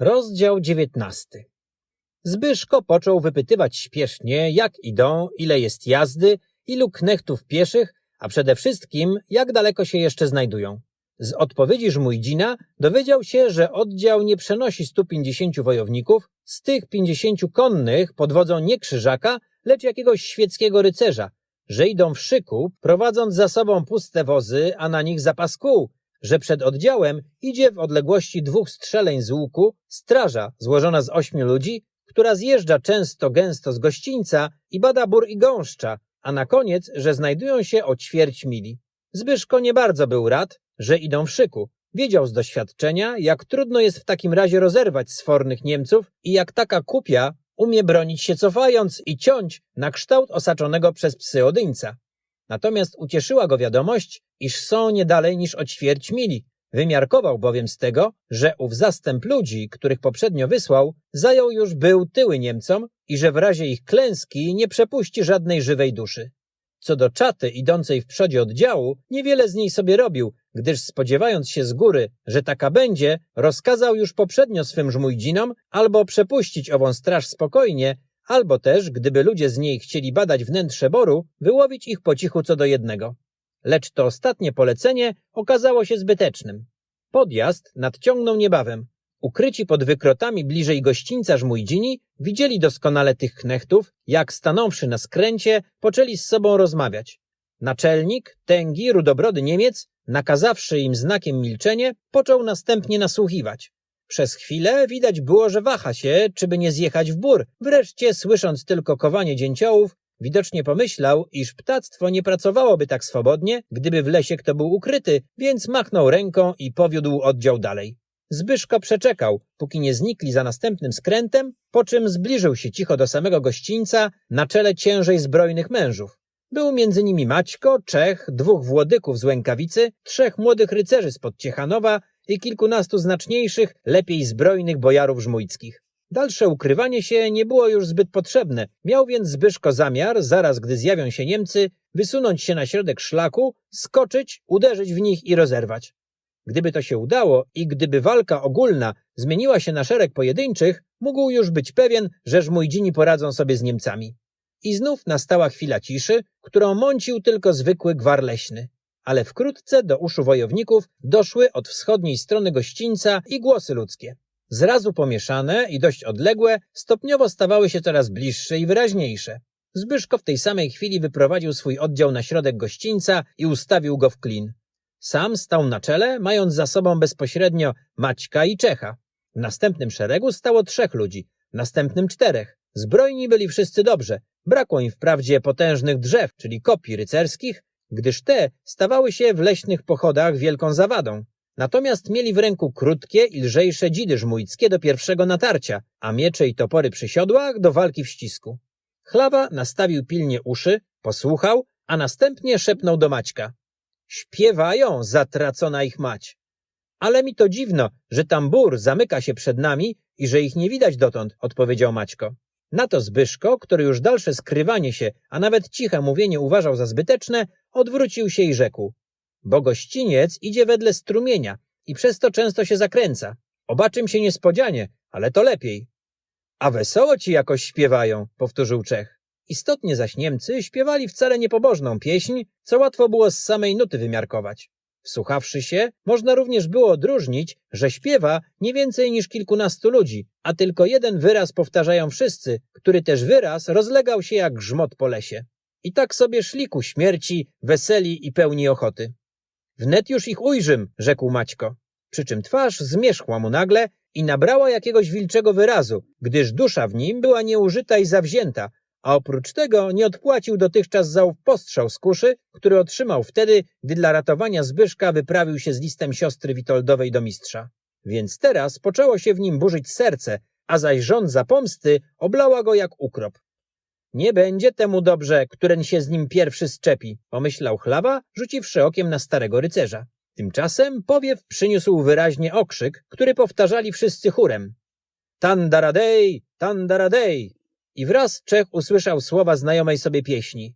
Rozdział dziewiętnasty. Zbyszko począł wypytywać śpiesznie, jak idą, ile jest jazdy, ilu knechtów pieszych, a przede wszystkim, jak daleko się jeszcze znajdują. Z odpowiedzi Żmujdzina dowiedział się, że oddział nie przenosi 150 wojowników, z tych 50 konnych pod wodzą nie krzyżaka, lecz jakiegoś świeckiego rycerza, że idą w szyku, prowadząc za sobą puste wozy, a na nich zapas kół, że przed oddziałem idzie w odległości dwóch strzeleń z łuku straża złożona z ośmiu ludzi, która zjeżdża często gęsto z gościńca i bada bór i gąszcza, a na koniec, że znajdują się o ćwierć mili. Zbyszko nie bardzo był rad, że idą w szyku. Wiedział z doświadczenia, jak trudno jest w takim razie rozerwać sfornych Niemców i jak taka kupia umie bronić się cofając i ciąć na kształt osaczonego przez psy odyńca. Natomiast ucieszyła go wiadomość, iż są nie dalej niż o ćwierć mili. Wymiarkował bowiem z tego, że ów zastęp ludzi, których poprzednio wysłał, zajął już był tyły Niemcom i że w razie ich klęski nie przepuści żadnej żywej duszy. Co do czaty idącej w przodzie oddziału, niewiele z niej sobie robił, gdyż spodziewając się z góry, że taka będzie, rozkazał już poprzednio swym żmujdzinom albo przepuścić ową straż spokojnie, albo też, gdyby ludzie z niej chcieli badać wnętrze boru, wyłowić ich po cichu co do jednego. Lecz to ostatnie polecenie okazało się zbytecznym. Podjazd nadciągnął niebawem. Ukryci pod wykrotami bliżej gościńca żmujdzini, widzieli doskonale tych knechtów, jak stanąwszy na skręcie, poczęli z sobą rozmawiać. Naczelnik, tęgi, rudobrody Niemiec, nakazawszy im znakiem milczenie, począł następnie nasłuchiwać. Przez chwilę widać było, że waha się, czy by nie zjechać w bór. Wreszcie, słysząc tylko kowanie dzięciołów, widocznie pomyślał, iż ptactwo nie pracowałoby tak swobodnie, gdyby w lesie kto był ukryty, więc machnął ręką i powiódł oddział dalej. Zbyszko przeczekał, póki nie znikli za następnym skrętem, po czym zbliżył się cicho do samego gościńca na czele ciężej zbrojnych mężów. Był między nimi Maćko, Czech, dwóch włodyków z Łękawicy, trzech młodych rycerzy spod Ciechanowa i kilkunastu znaczniejszych, lepiej zbrojnych bojarów żmujckich. Dalsze ukrywanie się nie było już zbyt potrzebne, miał więc Zbyszko zamiar, zaraz gdy zjawią się Niemcy, wysunąć się na środek szlaku, skoczyć, uderzyć w nich i rozerwać. Gdyby to się udało i gdyby walka ogólna zmieniła się na szereg pojedynczych, mógł już być pewien, że żmujdzini poradzą sobie z Niemcami. I znów nastała chwila ciszy, którą mącił tylko zwykły gwar leśny. Ale wkrótce do uszu wojowników doszły od wschodniej strony gościńca i głosy ludzkie. Zrazu pomieszane i dość odległe, stopniowo stawały się coraz bliższe i wyraźniejsze. Zbyszko w tej samej chwili wyprowadził swój oddział na środek gościńca i ustawił go w klin. Sam stał na czele, mając za sobą bezpośrednio Maćka i Czecha. W następnym szeregu stało trzech ludzi, w następnym czterech. Zbrojni byli wszyscy dobrze. Brakło im wprawdzie potężnych drzew, czyli kopii rycerskich, gdyż te stawały się w leśnych pochodach wielką zawadą. Natomiast mieli w ręku krótkie i lżejsze dzidy żmujckie do pierwszego natarcia, a miecze i topory przy siodłach do walki w ścisku. Chlawa nastawił pilnie uszy, posłuchał, a następnie szepnął do Maćka. Śpiewają, zatracona ich mać. Ale mi to dziwno, że tam bór zamyka się przed nami i że ich nie widać dotąd, odpowiedział Maćko. Na to Zbyszko, który już dalsze skrywanie się, a nawet ciche mówienie uważał za zbyteczne, odwrócił się i rzekł. Bo gościniec idzie wedle strumienia i przez to często się zakręca. Obaczym się niespodzianie, ale to lepiej. A wesoło ci jakoś śpiewają, powtórzył Czech. Istotnie zaś Niemcy śpiewali wcale niepobożną pieśń, co łatwo było z samej nuty wymiarkować. Wsłuchawszy się, można również było odróżnić, że śpiewa nie więcej niż kilkunastu ludzi, a tylko jeden wyraz powtarzają wszyscy, który też wyraz rozlegał się jak grzmot po lesie. I tak sobie szli ku śmierci, weseli i pełni ochoty. Wnet już ich ujrzym, rzekł Maćko. Przy czym twarz zmierzchła mu nagle i nabrała jakiegoś wilczego wyrazu, gdyż dusza w nim była nieużyta i zawzięta, a oprócz tego nie odpłacił dotychczas za postrzał z kuszy, który otrzymał wtedy, gdy dla ratowania Zbyszka wyprawił się z listem siostry Witoldowej do mistrza. Więc teraz poczęło się w nim burzyć serce, a zaś żądza pomsty oblała go jak ukrop. Nie będzie temu dobrze, któren się z nim pierwszy szczepi, pomyślał chlawa, rzuciwszy okiem na starego rycerza. Tymczasem powiew przyniósł wyraźnie okrzyk, który powtarzali wszyscy chórem. Tandaradej, tandaradej! I wraz Czech usłyszał słowa znajomej sobie pieśni.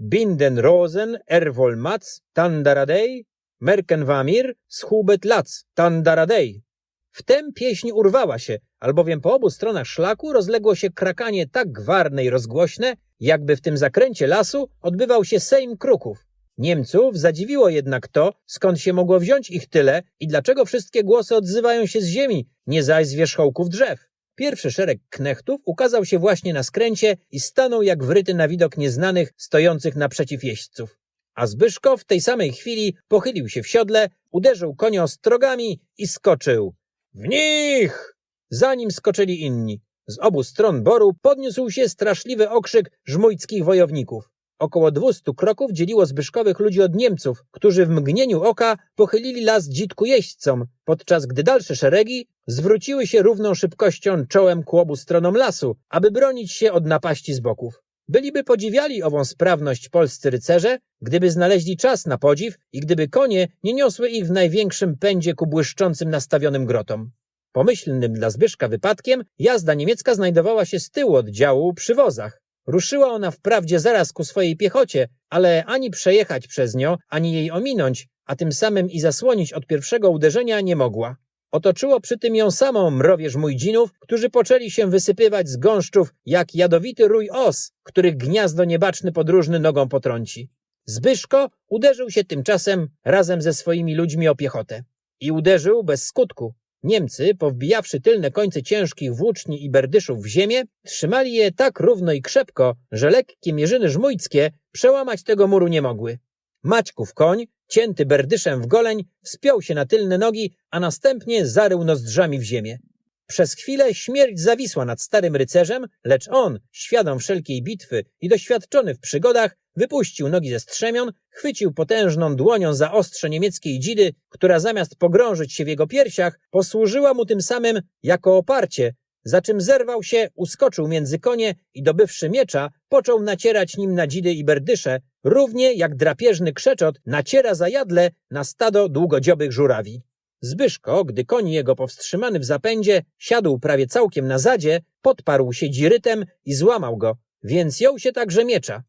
Binden Rosen, Erwol Mac, Tandaradej, Merkenwamir, Schubet Lac, Tandaradej. Wtem pieśń urwała się, albowiem po obu stronach szlaku rozległo się krakanie tak gwarne i rozgłośne, jakby w tym zakręcie lasu odbywał się sejm kruków. Niemców zadziwiło jednak to, skąd się mogło wziąć ich tyle i dlaczego wszystkie głosy odzywają się z ziemi, nie zaś z wierzchołków drzew. Pierwszy szereg knechtów ukazał się właśnie na skręcie i stanął jak wryty na widok nieznanych stojących naprzeciw jeźdźców. A Zbyszko w tej samej chwili pochylił się w siodle, uderzył konia ostrogami i skoczył. W nich! Zanim skoczyli inni. Z obu stron boru podniósł się straszliwy okrzyk żmujckich wojowników. Około dwustu kroków dzieliło Zbyszkowych ludzi od Niemców, którzy w mgnieniu oka pochylili las dzitku jeźdźcom, podczas gdy dalsze szeregi zwróciły się równą szybkością czołem ku obu stronom lasu, aby bronić się od napaści z boków. Byliby podziwiali ową sprawność polscy rycerze, gdyby znaleźli czas na podziw i gdyby konie nie niosły ich w największym pędzie ku błyszczącym nastawionym grotom. Pomyślnym dla Zbyszka wypadkiem jazda niemiecka znajdowała się z tyłu oddziału przy wozach. Ruszyła ona wprawdzie zaraz ku swojej piechocie, ale ani przejechać przez nią, ani jej ominąć, a tym samym i zasłonić od pierwszego uderzenia nie mogła. Otoczyło przy tym ją samą mrowie żmujdzinów, którzy poczęli się wysypywać z gąszczów jak jadowity rój os, których gniazdo niebaczny podróżny nogą potrąci. Zbyszko uderzył się tymczasem razem ze swoimi ludźmi o piechotę. I uderzył bez skutku. Niemcy, powbijawszy tylne końce ciężkich włóczni i berdyszów w ziemię, trzymali je tak równo i krzepko, że lekkie mierzyny żmujckie przełamać tego muru nie mogły. Maćków koń, cięty berdyszem w goleń, wspiął się na tylne nogi, a następnie zarył nozdrzami w ziemię. Przez chwilę śmierć zawisła nad starym rycerzem, lecz on, świadom wszelkiej bitwy i doświadczony w przygodach, wypuścił nogi ze strzemion, chwycił potężną dłonią za ostrze niemieckiej dzidy, która zamiast pogrążyć się w jego piersiach, posłużyła mu tym samym jako oparcie, za czym zerwał się, uskoczył między konie i dobywszy miecza, począł nacierać nim na dzidy i berdysze, równie jak drapieżny krzeczot naciera za jadle na stado długodziobych żurawi. Zbyszko, gdy koń jego powstrzymany w zapędzie siadł prawie całkiem na zadzie, podparł się dzirytem i złamał go, więc jął się także miecza.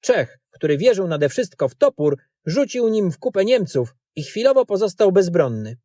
Czech, który wierzył nade wszystko w topór, rzucił nim w kupę Niemców i chwilowo pozostał bezbronny.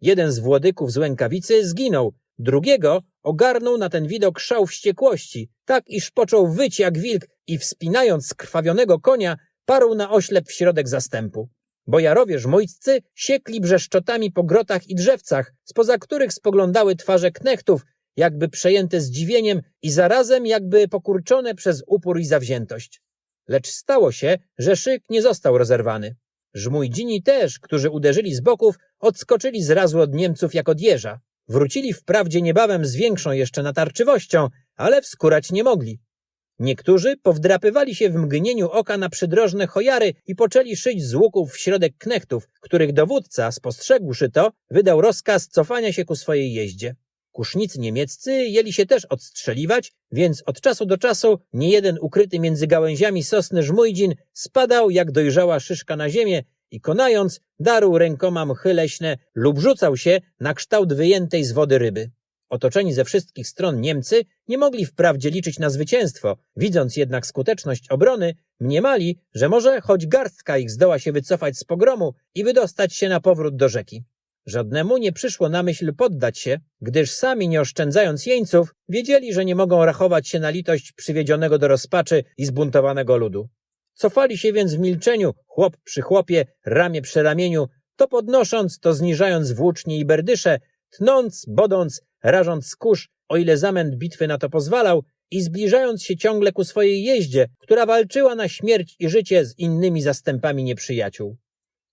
Jeden z włodyków z Łękawicy zginął, drugiego ogarnął na ten widok szał wściekłości, tak iż począł wyć jak wilk i wspinając skrwawionego konia, parł na oślep w środek zastępu. Bojarowie żmujscy siekli brzeszczotami po grotach i drzewcach, spoza których spoglądały twarze knechtów, jakby przejęte zdziwieniem i zarazem jakby pokurczone przez upór i zawziętość. Lecz stało się, że szyk nie został rozerwany. Żmujdzini też, którzy uderzyli z boków, odskoczyli zrazu od Niemców jak od jeża. Wrócili wprawdzie niebawem z większą jeszcze natarczywością, ale wskórać nie mogli. Niektórzy powdrapywali się w mgnieniu oka na przydrożne chojary i poczęli szyć z łuków w środek knechtów, których dowódca, spostrzegłszy to, wydał rozkaz cofania się ku swojej jeździe. Kusznicy niemieccy jeli się też odstrzeliwać, więc od czasu do czasu niejeden ukryty między gałęziami sosny żmujdzin spadał jak dojrzała szyszka na ziemię i konając darł rękoma mchy leśne lub rzucał się na kształt wyjętej z wody ryby. Otoczeni ze wszystkich stron Niemcy nie mogli wprawdzie liczyć na zwycięstwo, widząc jednak skuteczność obrony, mniemali, że może choć garstka ich zdoła się wycofać z pogromu i wydostać się na powrót do rzeki. Żadnemu nie przyszło na myśl poddać się, gdyż sami nie oszczędzając jeńców, wiedzieli, że nie mogą rachować się na litość przywiedzionego do rozpaczy i zbuntowanego ludu. Cofali się więc w milczeniu, chłop przy chłopie, ramię przy ramieniu, to podnosząc, to zniżając włócznie i berdysze, tnąc, bodąc, rażąc skórz, o ile zamęt bitwy na to pozwalał, i zbliżając się ciągle ku swojej jeździe, która walczyła na śmierć i życie z innymi zastępami nieprzyjaciół.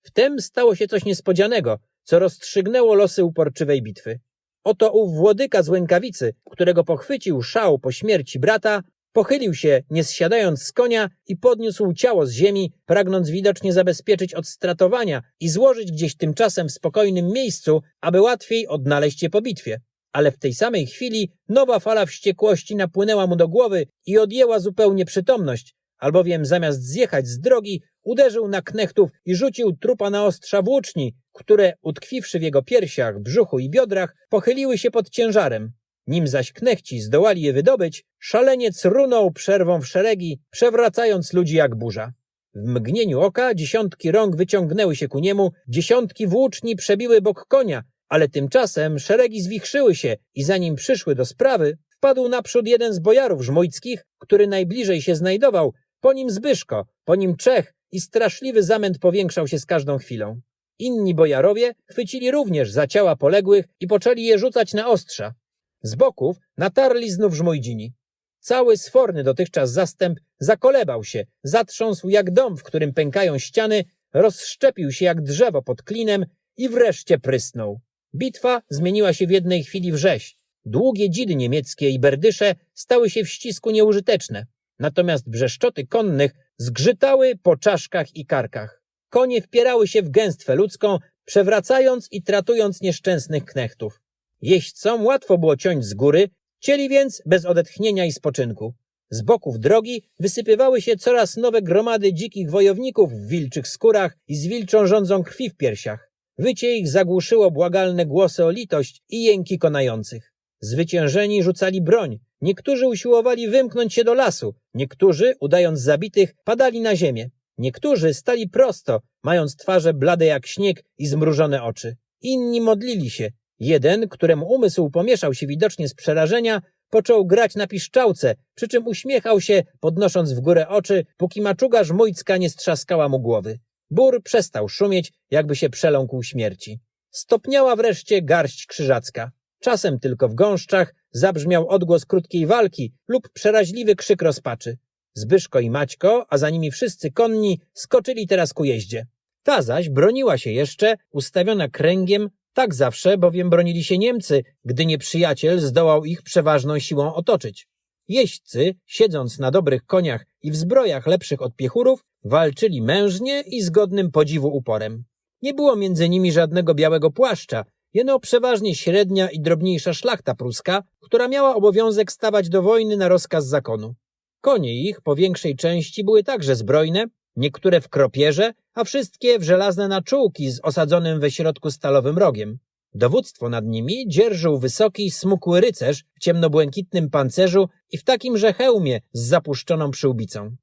Wtem stało się coś niespodzianego, co rozstrzygnęło losy uporczywej bitwy. Oto ów włodyka z Łękawicy, którego pochwycił szał po śmierci brata, pochylił się, nie zsiadając z konia i podniósł ciało z ziemi, pragnąc widocznie zabezpieczyć od stratowania i złożyć gdzieś tymczasem w spokojnym miejscu, aby łatwiej odnaleźć je po bitwie. Ale w tej samej chwili nowa fala wściekłości napłynęła mu do głowy i odjęła zupełnie przytomność, albowiem zamiast zjechać z drogi, uderzył na knechtów i rzucił trupa na ostrza włóczni, które, utkwiwszy w jego piersiach, brzuchu i biodrach, pochyliły się pod ciężarem. Nim zaś knechci zdołali je wydobyć, szaleniec runął przerwą w szeregi, przewracając ludzi jak burza. W mgnieniu oka dziesiątki rąk wyciągnęły się ku niemu, dziesiątki włóczni przebiły bok konia, Ale tymczasem szeregi zwichrzyły się i zanim przyszły do sprawy, wpadł naprzód jeden z bojarów żmujckich, który najbliżej się znajdował, po nim Zbyszko, po nim Czech i straszliwy zamęt powiększał się z każdą chwilą. Inni bojarowie chwycili również za ciała poległych i poczęli je rzucać na ostrza. Z boków natarli znów żmujdzini. Cały sforny dotychczas zastęp zakolebał się, zatrząsł jak dom, w którym pękają ściany, rozszczepił się jak drzewo pod klinem i wreszcie prysnął. Bitwa zmieniła się w jednej chwili w rzeź. Długie dzidy niemieckie i berdysze stały się w ścisku nieużyteczne, natomiast brzeszczoty konnych zgrzytały po czaszkach i karkach. Konie wpierały się w gęstwę ludzką, przewracając i tratując nieszczęsnych knechtów. Jeźdźcom łatwo było ciąć z góry, cieli więc bez odetchnienia i spoczynku. Z boków drogi wysypywały się coraz nowe gromady dzikich wojowników w wilczych skórach i z wilczą rządzą krwi w piersiach. Wycie ich zagłuszyło błagalne głosy o litość i jęki konających. Zwyciężeni rzucali broń, niektórzy usiłowali wymknąć się do lasu, niektórzy, udając zabitych, padali na ziemię. Niektórzy stali prosto, mając twarze blade jak śnieg i zmrużone oczy. Inni modlili się. Jeden, któremu umysł pomieszał się widocznie z przerażenia, począł grać na piszczałce, przy czym uśmiechał się, podnosząc w górę oczy, póki maczuga żmujcka nie strzaskała mu głowy. Bór przestał szumieć, jakby się przeląkł śmierci. Stopniała wreszcie garść krzyżacka. Czasem tylko w gąszczach zabrzmiał odgłos krótkiej walki lub przeraźliwy krzyk rozpaczy. Zbyszko i Maćko, a za nimi wszyscy konni, skoczyli teraz ku jeździe. Ta zaś broniła się jeszcze, ustawiona kręgiem, tak zawsze, bowiem bronili się Niemcy, gdy nieprzyjaciel zdołał ich przeważną siłą otoczyć. Jeźdźcy, siedząc na dobrych koniach i w zbrojach lepszych od piechurów, walczyli mężnie i z godnym podziwu uporem. Nie było między nimi żadnego białego płaszcza, jeno przeważnie średnia i drobniejsza szlachta pruska, która miała obowiązek stawać do wojny na rozkaz zakonu. Konie ich po większej części były także zbrojne, niektóre w kropierze, a wszystkie w żelazne naczułki z osadzonym we środku stalowym rogiem. Dowództwo nad nimi dzierżył wysoki, smukły rycerz w ciemnobłękitnym pancerzu i w takimże hełmie z zapuszczoną przyłbicą.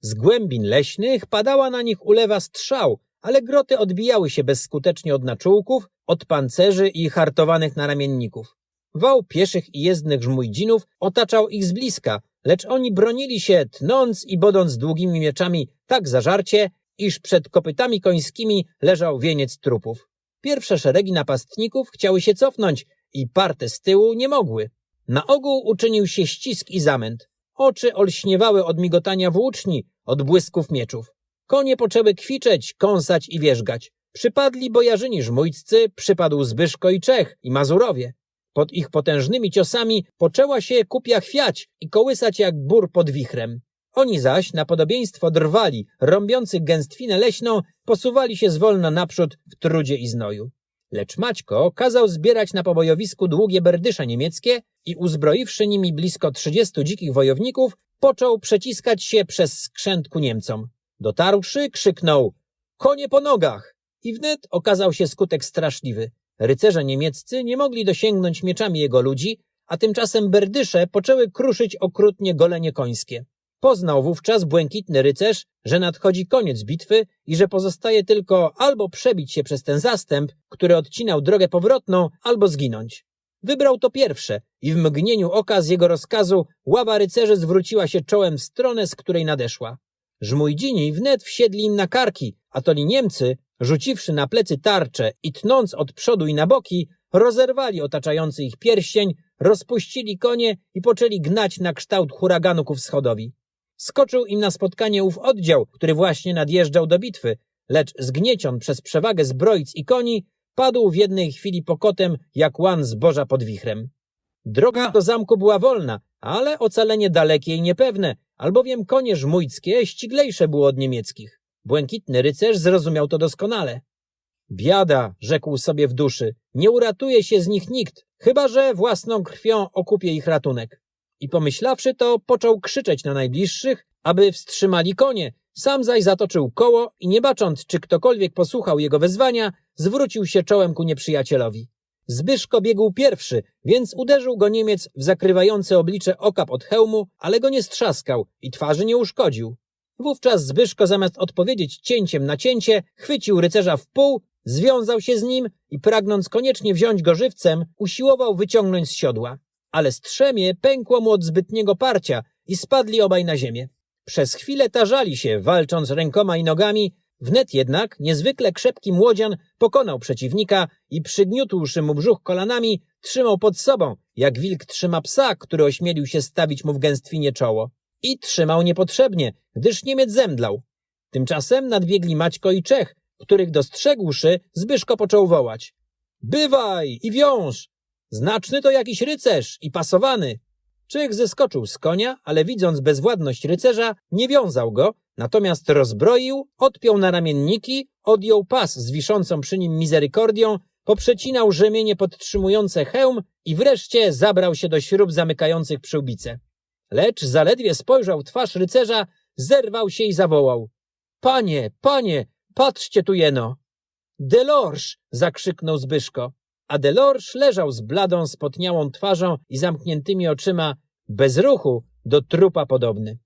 Z głębin leśnych padała na nich ulewa strzał, ale groty odbijały się bezskutecznie od naczułków, od pancerzy i hartowanych naramienników. Wał pieszych i jezdnych żmujdzinów otaczał ich z bliska, lecz oni bronili się, tnąc i bodąc długimi mieczami tak zażarcie, iż przed kopytami końskimi leżał wieniec trupów. Pierwsze szeregi napastników chciały się cofnąć i parte z tyłu nie mogły. Na ogół uczynił się ścisk i zamęt. Oczy olśniewały od migotania włóczni, od błysków mieczów. Konie poczęły kwiczeć, kąsać i wierzgać. Przypadli bojarzyni żmujccy, przypadł Zbyszko i Czech i Mazurowie. Pod ich potężnymi ciosami poczęła się kupia chwiać i kołysać jak bór pod wichrem. Oni zaś, na podobieństwo drwali, rąbiących gęstwinę leśną, posuwali się zwolna naprzód w trudzie i znoju. Lecz Maćko kazał zbierać na pobojowisku długie berdysze niemieckie i uzbroiwszy nimi blisko trzydziestu dzikich wojowników, począł przeciskać się przez skrzęt ku Niemcom. Dotarłszy, krzyknął – konie po nogach! I wnet okazał się skutek straszliwy. Rycerze niemieccy nie mogli dosięgnąć mieczami jego ludzi, a tymczasem berdysze poczęły kruszyć okrutnie golenie końskie. Poznał wówczas błękitny rycerz, że nadchodzi koniec bitwy i że pozostaje tylko albo przebić się przez ten zastęp, który odcinał drogę powrotną, albo zginąć. Wybrał to pierwsze i w mgnieniu oka z jego rozkazu ława rycerzy zwróciła się czołem w stronę, z której nadeszła. Żmujdzini wnet wsiedli im na karki, a toli Niemcy, rzuciwszy na plecy tarcze i tnąc od przodu i na boki, rozerwali otaczający ich pierścień, rozpuścili konie i poczęli gnać na kształt huraganu ku wschodowi. Skoczył im na spotkanie ów oddział, który właśnie nadjeżdżał do bitwy, lecz zgniecion przez przewagę zbroic i koni, padł w jednej chwili pokotem jak łan zboża pod wichrem. Droga do zamku była wolna, ale ocalenie dalekie i niepewne, albowiem konie żmujckie ściglejsze było od niemieckich. Błękitny rycerz zrozumiał to doskonale. Biada, rzekł sobie w duszy, nie uratuje się z nich nikt, chyba że własną krwią okupie ich ratunek. I pomyślawszy to, począł krzyczeć na najbliższych, aby wstrzymali konie, sam zaś zatoczył koło i nie bacząc, czy ktokolwiek posłuchał jego wezwania, zwrócił się czołem ku nieprzyjacielowi. Zbyszko biegł pierwszy, więc uderzył go Niemiec w zakrywające oblicze okap od hełmu, ale go nie strzaskał i twarzy nie uszkodził. Wówczas Zbyszko zamiast odpowiedzieć cięciem na cięcie, chwycił rycerza w pół Związał się z nim i pragnąc koniecznie wziąć go żywcem, usiłował wyciągnąć z siodła. Ale strzemie pękło mu od zbytniego parcia i spadli obaj na ziemię. Przez chwilę tarzali się, walcząc rękoma i nogami, wnet jednak niezwykle krzepki młodzian pokonał przeciwnika i przygniótłszy mu brzuch kolanami, trzymał pod sobą, jak wilk trzyma psa, który ośmielił się stawić mu w gęstwinie czoło. I trzymał niepotrzebnie, gdyż Niemiec zemdlał. Tymczasem nadbiegli Maćko i Czech, których dostrzegłszy, Zbyszko począł wołać. Bywaj i wiąż! Znaczny to jakiś rycerz i pasowany. Czech zeskoczył z konia, ale widząc bezwładność rycerza, nie wiązał go, natomiast rozbroił, odpiął na ramienniki, odjął pas z wiszącą przy nim mizerykordią, poprzecinał rzemienie podtrzymujące hełm i wreszcie zabrał się do śrub zamykających przyłbice. Lecz zaledwie spojrzał twarz rycerza, zerwał się i zawołał. Panie, panie, patrzcie tu jeno! Delorż! zakrzyknął Zbyszko. A Delorż leżał z bladą, spotniałą twarzą i zamkniętymi oczyma, bez ruchu, do trupa podobny.